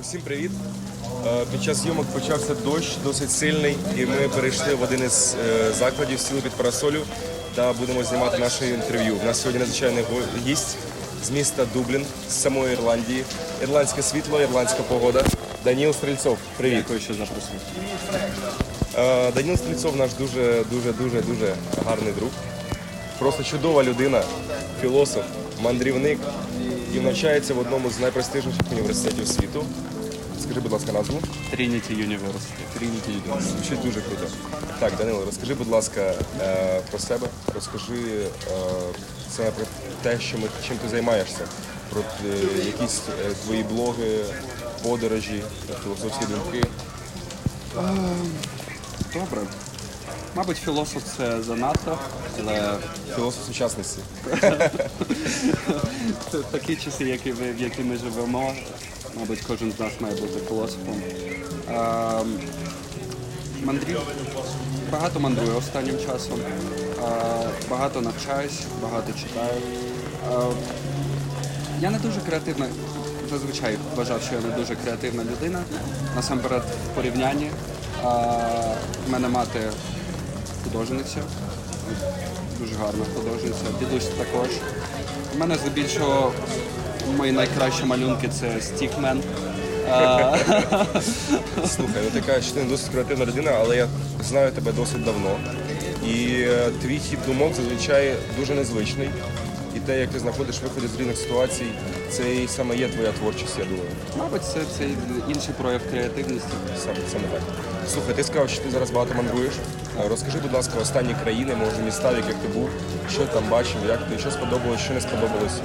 Усім привіт. Е, Під час зйомок почався дощ досить сильний, і ми перейшли в один із е, закладів, сіли під парасолю та будемо знімати наше інтерв'ю. У нас сьогодні надзвичайний гість з міста Дублін, з самої Ірландії. Ірландське світло, ірландська погода. Даніл Стрільцов, привіт. Дякую, що запросив. Е, Даніл Стрільцов наш дуже, дуже, дуже, дуже гарний друг. Просто чудова людина, філософ, мандрівник і навчається в одному з найпрестижніших університетів світу. Скажи, будь ласка, назву. Trinity University. Trinity University. Звучить дуже круто. Так, Данило, розкажи, будь ласка, е, про себе. Розкажи е, саме про те, що ми, чим ти займаєшся, про е, якісь е, твої блоги, подорожі, філософські думки. Добре. Мабуть, філософ це занадто, але Філософ сучасності. такі часи, які ви- в які ми живемо. Мабуть, кожен з нас має бути філософом. Ем, Мандрів. Багато мандрую останнім часом. Е, Багато навчаюсь, багато читаю. Е, Я не дуже креативна, зазвичай вважав, що я не дуже креативна людина. Насамперед в порівнянні. А, в мене мати художниця, дуже гарна художниця, дідусь також. У мене здебільшого мої найкращі малюнки це стікмен. Слухай, ну ти кажеш, що ти не досить креативна людина, але я знаю тебе досить давно. І е, твій хід думок зазвичай дуже незвичний. І те, як ти знаходиш виходи з різних ситуацій, це і саме є твоя творчість, я думаю. Мабуть, це, це інший прояв креативності. Саме, саме так. Слухай, ти сказав, що ти зараз багато мандруєш. Е, Розкажи, будь ласка, останні країни, може міста, в яких ти був, що там бачив, як ти, що сподобалось, що не сподобалось.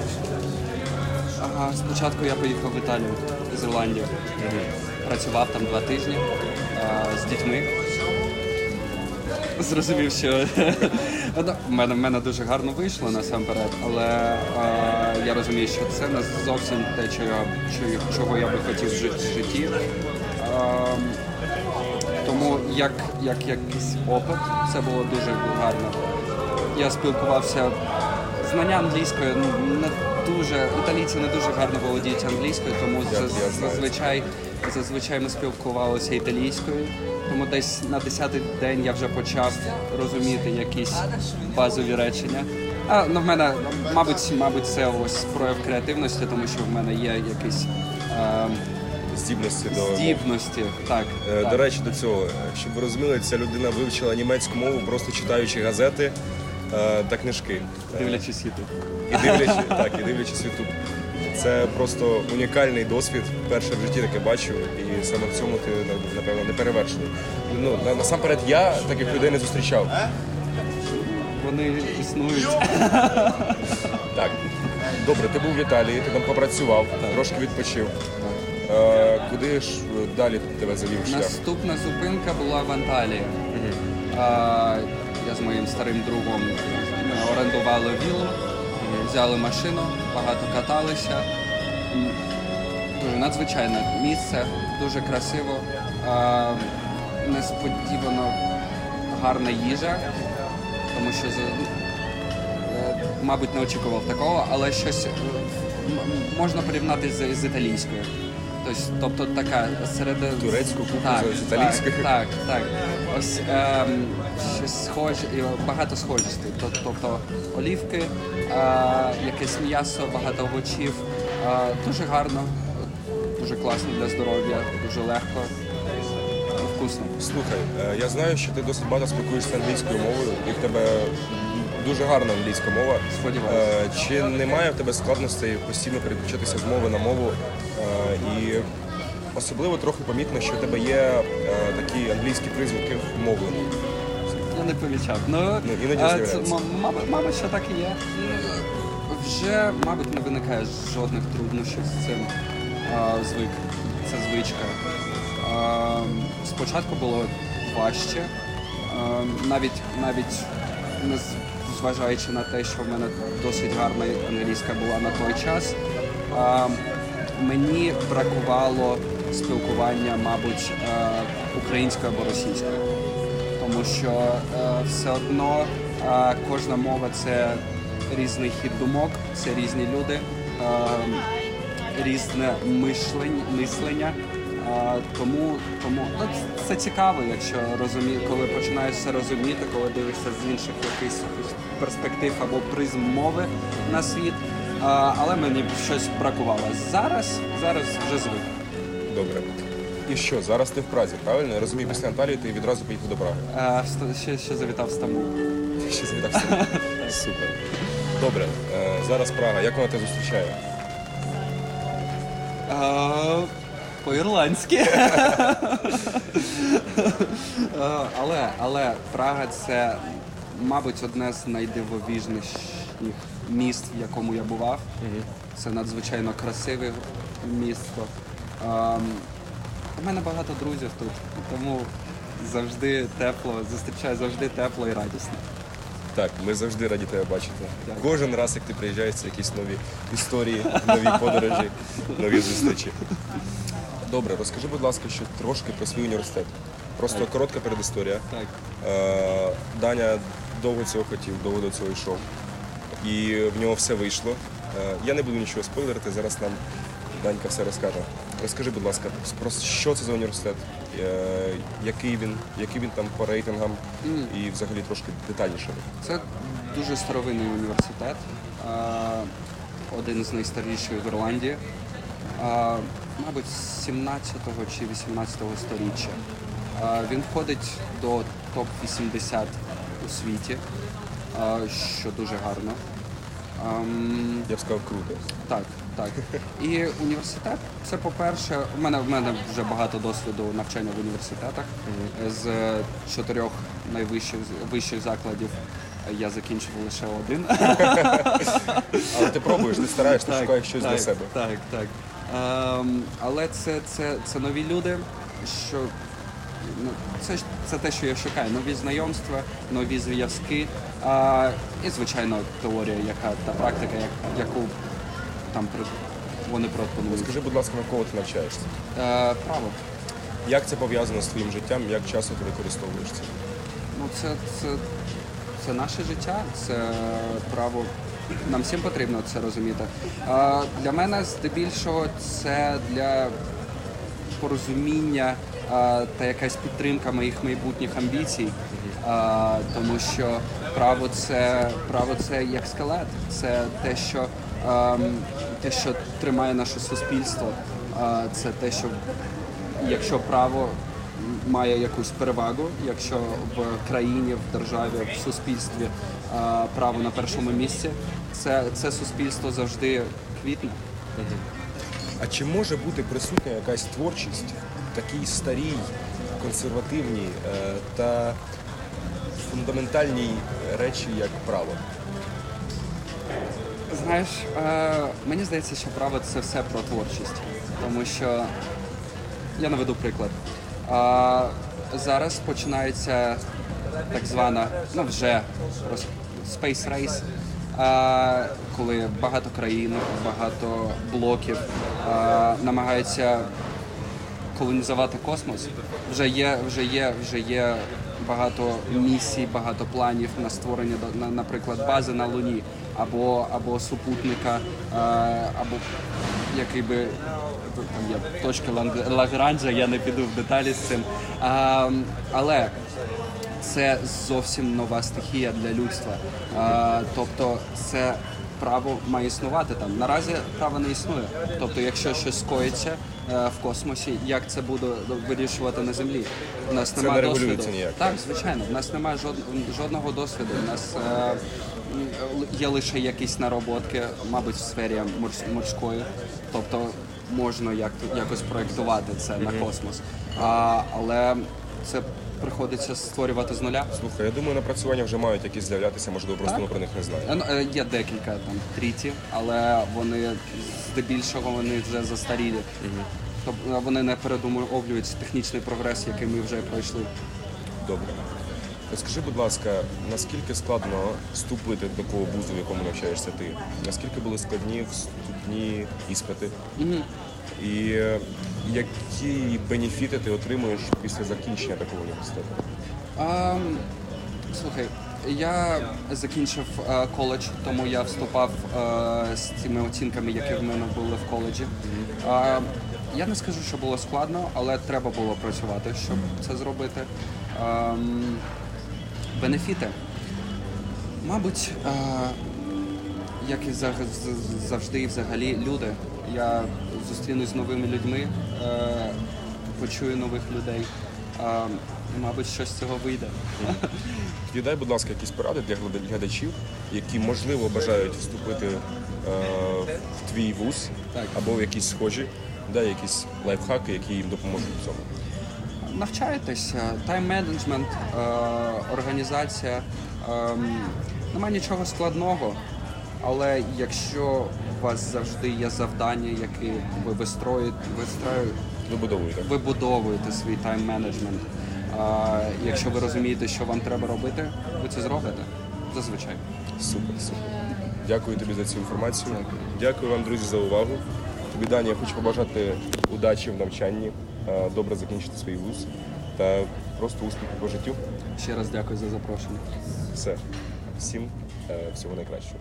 Ага, спочатку я поїхав в Італію з Ірландії. Працював там два тижні а, з дітьми. Зрозумів, що Ну, в мене, в мене дуже гарно вийшло насамперед, але а, я розумію, що це не зовсім те, що я, чого я би хотів в жит- в житті. А, тому як, як якийсь опит, це було дуже гарно. Я спілкувався знання англійської ну, не дуже італійці не дуже гарно володіють англійською, тому Я- заз- я зазвичай зазвичай ми спілкувалися італійською. Тому десь на 10-й день я вже почав розуміти якісь базові речення. А ну в мене, мабуть, мабуть, це ось прояв креативності, тому що в мене є якісь е, Здібності до здібності. Так, Е, так. До речі, до цього, щоб ви розуміли, ця людина вивчила німецьку мову, просто читаючи газети е, та книжки. Е, дивлячись YouTube. І дивлячись, так, і дивлячись YouTube. Це просто унікальний досвід. Перше в житті таке бачу, і саме в цьому ти напевно не перевершений. Ну на- насамперед, я таких людей не зустрічав. Вони існують. Так, добре, ти був в Італії, ти там попрацював, трошки відпочив. Е, куди ж далі тебе завів шлях? Наступна зупинка була в Анталії. А, я з моїм старим другом е, орендували віллу, взяли машину, багато каталися. Дуже надзвичайне місце, дуже красиво. Несподівано гарна їжа, тому що е, мабуть не очікував такого, але щось е, можна порівняти з, з італійською. Тобто, тобто така серед Турецьку кухню так, з італійською? Так, так, так. Ось ем, щось схоже, і багато схожостей. Тоб- Тобто олівки, е, якесь м'ясо, багато овочів. Е, дуже гарно, дуже класно для здоров'я, дуже легко. Вкусно. Слухай, е, я знаю, що ти досить багато спілкуєшся англійською мовою, і в тебе дуже гарна англійська мова. Сподіваюся. Е, Чи немає в тебе складностей постійно переключатися з мови на мову? Е, І особливо трохи помітно, що в тебе є такі англійські призвуки в мовленні. Я не помічав. Ну, Ну, іноді е, це, мабуть, мабуть, що так і є. Вже, мабуть, не виникає жодних труднощів з цим. А, звик. Це звичка. А, спочатку було важче, навіть, навіть не зважаючи на те, що в мене досить гарна англійська була на той час. Мені бракувало спілкування, мабуть, е, українською або російською тому що е, все одно е, кожна мова це різний хід думок, це різні люди. Різне мислення. Тому тому ну, це цікаво, якщо розумі, коли починаєш це розуміти, коли дивишся з інших якихось перспектив або призм мови на світ. А, але мені щось бракувало. Зараз, зараз вже звик. Добре. І що, зараз ти в Празі, правильно? Я розумію, після Анталії ти відразу поїхав до Праги. А, в Ста- ще, ще завітав в Стамбул. Ще завітався. Супер. Добре, е, зараз Прага. Як вона тебе зустрічає? А, По-ірландськи. Але, але Прага це, мабуть, одне з найдивовижніших міст, в якому я бував. Це надзвичайно красиве місто. У мене багато друзів тут, тому завжди тепло, зустрічаю завжди тепло і радісно. Так, ми завжди раді тебе бачити. Дякую. Кожен раз, як ти приїжджаєш, це якісь нові історії, нові подорожі, нові зустрічі. Добре, розкажи, будь ласка, ще трошки про свій університет. Просто коротка передісторія. Так. Е, Даня довго цього хотів, довго до цього йшов. І в нього все вийшло. Е, Я не буду нічого спойлерити, зараз нам Данька все розкаже. Розкажи, будь ласка, про що це за університет, Е, який він, який він там по рейтингам і взагалі трошки детальніше. Це дуже старовинний університет, а, один з найстаріших в Ірландії, а, мабуть, 17-го чи 18-го сторіччя. Він входить до топ-80 у світі, що дуже гарно. Я б сказав, круто. так, так. І університет це по-перше, у мене в мене вже багато досвіду навчання в університетах. З чотирьох найвищих вищих закладів я закінчив лише один. Але ти пробуєш, ти стараєшся, шукаєш щось так, для себе. Так, так. Ем, але це, це, це нові люди, що ну, це, це те, що я шукаю. Нові знайомства, нові зв'язки. А, і, звичайно, теорія, яка та практика, як, яку там вони пропонують. Скажи, будь ласка, на кого ти навчаєшся? Е, право. Як це пов'язано з твоїм життям, як часто ти використовуєш це? Ну, це, це, це наше життя, це право. Нам всім потрібно це розуміти. Для мене здебільшого це для порозуміння та якась підтримка моїх майбутніх амбіцій. Тому що право це право це як скелет, це те, що ем, те, що тримає наше суспільство. Це те, що якщо право має якусь перевагу, якщо в країні, в державі, в суспільстві право на першому місці, це, це суспільство завжди квітне. А чи може бути присутня якась творчість в такій старій, консервативній е, та фундаментальній речі, як право? Знаєш, е, мені здається, що право це все про творчість, тому що я наведу приклад. А, зараз починається так звана, ну вже Space Race, а, коли багато країн, багато блоків а, намагаються колонізувати космос. Вже є, вже є, вже є багато місій, багато планів на створення, на- наприклад, бази на Луні або, або супутника, е, або який би там є точки Лагранжа, я не піду в деталі з цим. А, але це зовсім нова стихія для людства. А, тобто це право має існувати там. Наразі право не існує. Тобто, якщо щось скоїться е, в космосі, як це буде вирішувати на землі? У нас Це немає не досвіду. ніяк. Так, звичайно, в нас немає жод- жодного досвіду. У нас е, є лише якісь нароботки, мабуть, в сфері морс- морської. Тобто можна як, якось проєктувати це на космос. А, але це приходиться створювати з нуля. Слухай, я думаю, напрацювання вже мають якісь з'являтися, можливо, просто ми про них не знаємо. Е, ну, е, Є декілька там тріті, але вони здебільшого вони вже застарілі. Тобто вони не передумовлюють технічний прогрес, який ми вже пройшли. Добре. Розкажи, будь ласка, наскільки складно вступити до такого вузу, в якому навчаєшся ти? Наскільки були складні вступні іспити? І е, які бенефіти ти отримуєш після закінчення такого університету? А, слухай, Я закінчив е, коледж, тому я вступав е, з цими оцінками, які в мене були в коледжі. Е, я не скажу, що було складно, але треба було працювати, щоб це зробити. Ем, бенефіти. Мабуть, як і завжди, і взагалі, люди. Я зустрінусь з новими людьми, е, почую нових людей. І, мабуть, щось з цього вийде. Тоді дай, будь ласка, якісь поради для глядачів, які можливо бажають вступити е, в твій вуз Так. або в якісь схожі, дай якісь лайфхаки, які їм допоможуть в цьому. Навчайтеся, тайм-менеджмент, організація. ем, Немає нічого складного, але якщо у вас завжди є завдання, які ви вистроїте, вистроюєте, Вибудовуйте. вибудовуєте свій тайм-менеджмент. Якщо ви розумієте, що вам треба робити, ви це зробите. Зазвичай. Супер, супер. Дякую тобі за цю інформацію. Дякую вам, друзі, за увагу. Тобі, Дані, я хочу побажати удачі в навчанні, добре закінчити свій вуз та просто успіху по життю. Ще раз дякую за запрошення. Все. Всім е, всього найкращого.